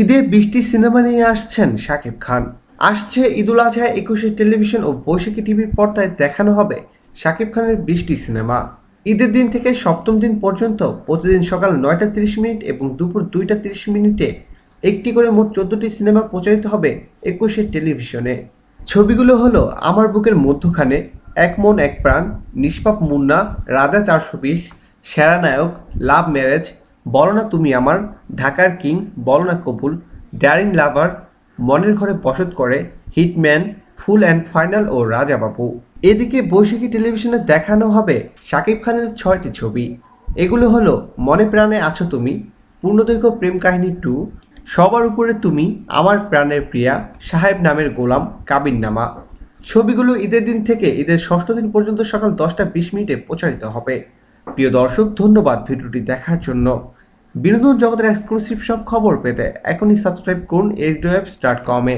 ঈদে বৃষ্টি সিনেমা নিয়ে আসছেন শাকিব খান। আসছে ঈদুল আজহা একুশে টেলিভিশন ও বৈশাখী টিভির পর্দায় দেখানো হবে শাকিব খানের বৃষ্টি সিনেমা। ঈদের দিন থেকে সপ্তম দিন পর্যন্ত প্রতিদিন সকাল নয়টা তিরিশ মিনিট এবং দুপুর দুইটা তিরিশ মিনিটে একটি করে মোট চোদ্দটি সিনেমা প্রচারিত হবে একুশে টেলিভিশনে। ছবিগুলো হলো আমার বুকের মধ্যখানে, এক মন এক প্রাণ, নিষ্পাপ মুন্না রাধা চারশো বিশ, সেরা নায়ক, লাভ ম্যারেজ বলো না তুমি আমার ঢাকার কিং, বলো না কপুল ড্যারিং লাভার মনের ঘরে বসত করে হিটম্যান ফুল অ্যান্ড ফাইনাল ও রাজা বাবু এদিকে বৈশাখী টেলিভিশনে দেখানো হবে শাকিব খানের ছয়টি ছবি। এগুলো হলো, মনে প্রাণে আছো তুমি, পূর্ণদৈর্ঘ্য প্রেম কাহিনী টু, সবার উপরে তুমি, আমার প্রাণের প্রিয়া, সাহেব নামের গোলাম, কাবিন নামা। ছবিগুলো ঈদের দিন থেকে ঈদের ষষ্ঠ দিন পর্যন্ত সকাল দশটা বিশ মিনিটে প্রচারিত হবে। প্রিয় দর্শক, ধন্যবাদ ভিডিওটি দেখার জন্য। বিনোদন জগতের এক্সক্লুসিভ সব খবর পেতে এখনই সাবস্ক্রাইব করুন এইচ ডট কমে